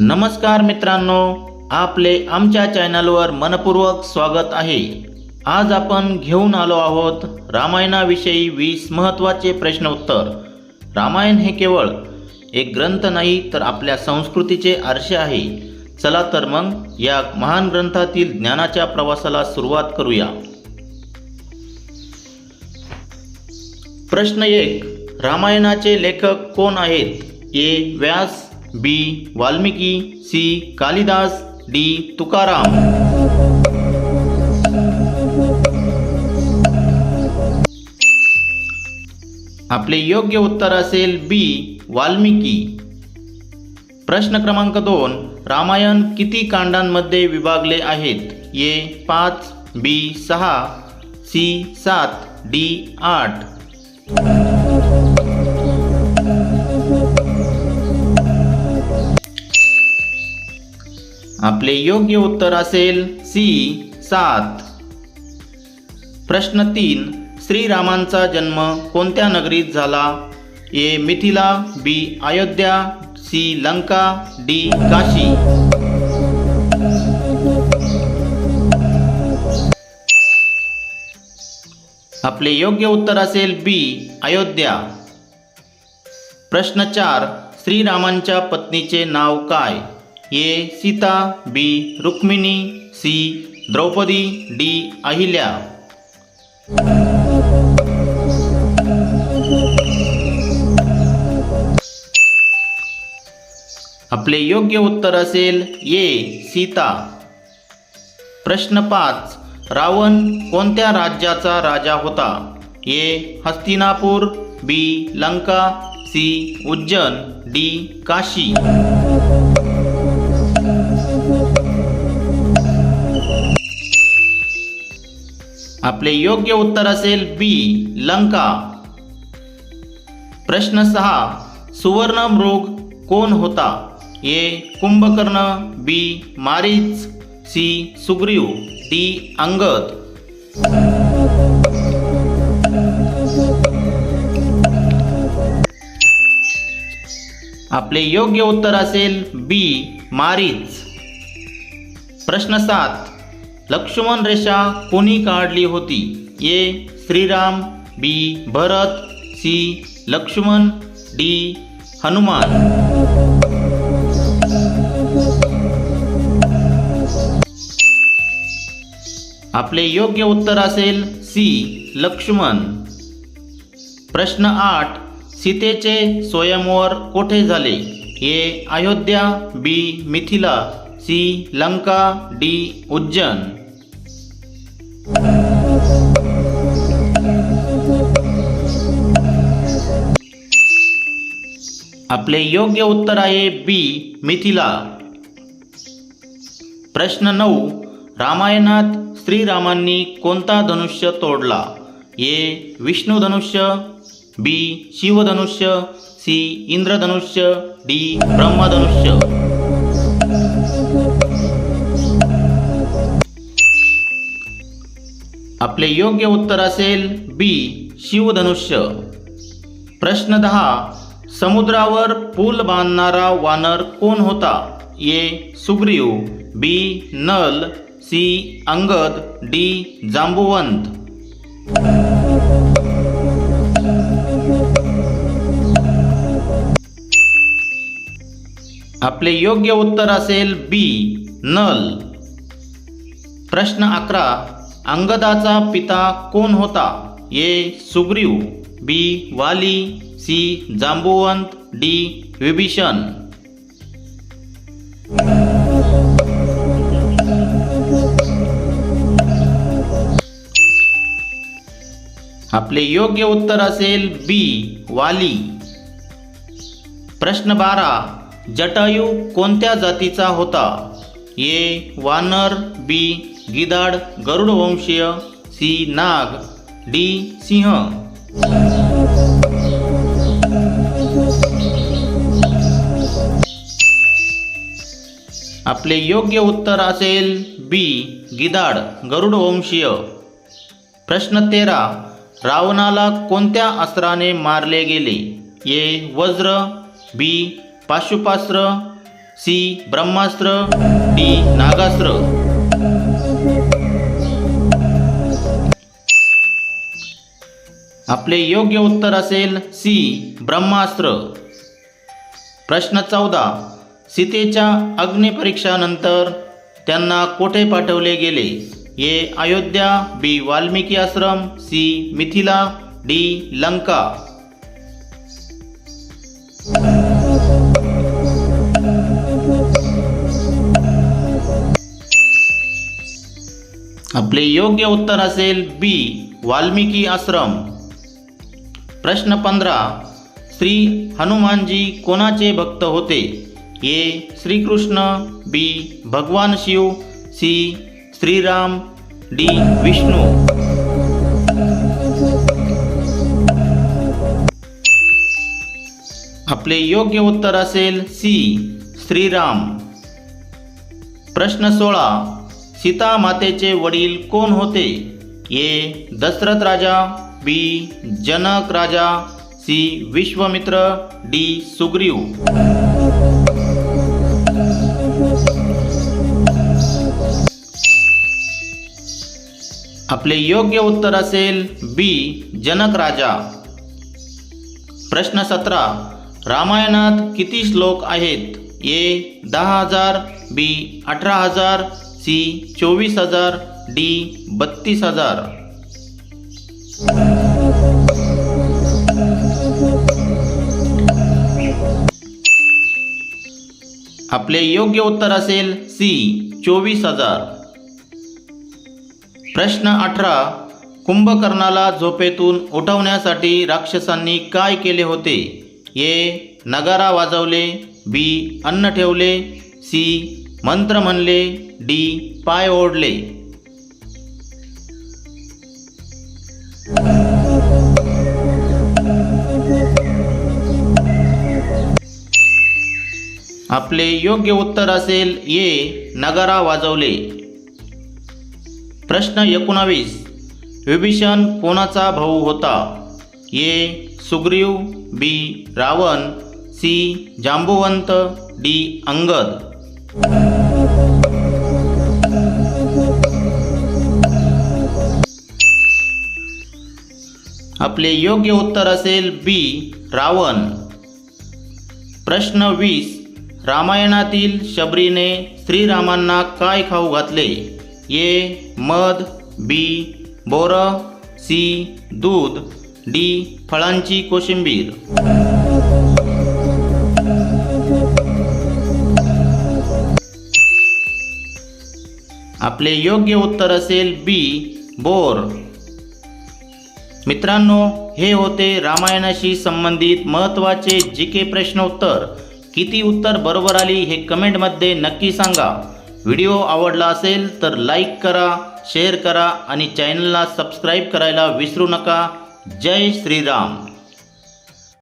नमस्कार मित्रांनो आपले आमच्या चॅनलवर मनपूर्वक स्वागत आहे. आज आपण घेऊन आलो आहोत रामायणाविषयी वीस महत्त्वाचे प्रश्न उत्तर. रामायण हे केवळ एक ग्रंथ नाही तर आपल्या संस्कृतीचे आरसे आहे. चला तर मग या महान ग्रंथातील ज्ञानाच्या प्रवासाला सुरुवात करूया. प्रश्न एक रामायणाचे लेखक कोण आहेत? A. Vyas B Valmiki C Kalidas D Tukaram. आपले योग्य उत्तर असेल बी वाल्मिकी. प्रश्न क्रमांक दोन रामायण किती कांडांमध्ये विभागले आहेत? ए पाच बी सहा सी सात डी आठ. आपले योग्य उत्तर असेल सी सात. प्रश्न तीन श्रीरामांचा जन्म कोणत्या नगरीत झाला? A Mithila B Ayodhya C Lanka D Kashi. आपले योग्य उत्तर असेल बी अयोध्या. प्रश्न चार श्रीरामांच्या पत्नीचे नाव काय? A Sita B Rukmini C Draupadi D Ahilya. आपले योग्य उत्तर असेल ए सीता. प्रश्न पाच. रावण कोणत्या राज्याचा राजा होता? A Hastinapur B Lanka C Ujjain D Kashi. आपले योग्य उत्तर असेल बी लंका. प्रश्न सहा सुवर्ण मृग कोण होता? A Kumbhakarna B Marich C Sugriv D Angad. आपले योग्य उत्तर असेल बी मारीच. प्रश्न सात लक्ष्मण रेषा कोणी काढली होती? A. Shriram B. Bharat C. Laxman D. Hanuman. आपले योग्य उत्तर असेल सी. लक्ष्मण. प्रश्न आठ. सीतेचे स्वयंवर कोठे झाले? A. Ayodhya B. Mithila C. Lanka D. Ujjain. आपले योग्य उत्तर आहे बी मिथिला. प्रश्न नऊ रामायणात श्रीरामांनी कोणता धनुष्य तोडला? ए विष्णू धनुष्य बी शिवधनुष्य सी इंद्रधनुष्य डी ब्रह्मधनुष्य आपले योग्य उत्तर असेल बी शिवधनुष्य प्रश्न दहा समुद्रावर पूल बांधणारा वानर कोण होता? A. Sugriv B. Nal C. Angad D. Jambuvant. आपले योग्य उत्तर असेल बी. नल. प्रश्न अकरा. अंगदाचा पिता कोण होता? ए. सुग्रीव बी. वाली सी जांबुवंत डी विभीषण. आपले योग्य उत्तर असेल बी वाली. प्रश्न बारा जटायू कोणत्या जातीचा होता? ए वानर बी गिधाड गरुडवंशीय सी नाग डी सिंह. आपले योग्य उत्तर असेल बी गिधाड गरुडवंशीय प्रश्न तेरा. रावणाला कोणत्या अस्त्राने मारले गेले? A Vajra B पाशुपास्त्र C Brahmastra D Nagastra. आपले योग्य उत्तर असेल सी ब्रह्मास्त्र. प्रश्न चौदा. सीतेच्या अग्निपरीक्षानंतर त्यांना कोठे पाठवले गेले? A Ayodhya B Valmiki Ashram C Mithila D Lanka. आपले योग्य उत्तर असेल बी वाल्मिकी आश्रम. प्रश्न पंधरा. श्री हनुमानजी कोणाचे भक्त होते? ए श्रीकृष्ण बी भगवान शिव सी श्रीराम डी विष्णू। आपले योग्य उत्तर असेल सी श्रीराम. प्रश्न सोळा सीता मातेचे वडील कोण होते? A Dasharath Raja B Janak Raja C Vishwamitra D Sugriva. आपले योग्य उत्तर असेल बी जनक राजा. प्रश्न सतरा रामायणात किती श्लोक आहेत? ए दहा हजार बी अठरा हजार सी चोवीस हजार डी बत्तीस हजार. आपले योग्य उत्तर असेल सी चोवीस हजार. प्रश्न अठरा कुंभकर्णाला झोपेतून उठवण्यासाठी राक्षसांनी काय केले होते? ए नगारा वाजवले बी अन्न ठेवले सी मंत्र म्हणले डी पाय ओढले. आपले योग्य उत्तर असेल ए नगारा वाजवले. प्रश्न एकोणावीस. विभीषण कोणाचा भाऊ होता? A. Sugriv B. Ravan C. Jambuvant D. Angad. आपले योग्य उत्तर असेल बी. रावण. प्रश्न वीस. रामायणातील शबरीने श्रीरामांना काय खाऊ घातले? ए मध बी बोर सी दूध डी फळांची कोशिंबीर. आपले योग्य उत्तर असेल बी बोर. मित्रांनो हे होते रामायणाशी संबंधित महत्त्वाचे जी के प्रश्नोत्तर. किती उत्तर बरोबर आली हे कमेंटमध्ये नक्की सांगा. व्हिडिओ आवडला असेल तर लाईक करा शेअर करा आणि चॅनलला सबस्क्राईब करायला विसरू नका. जय श्रीराम.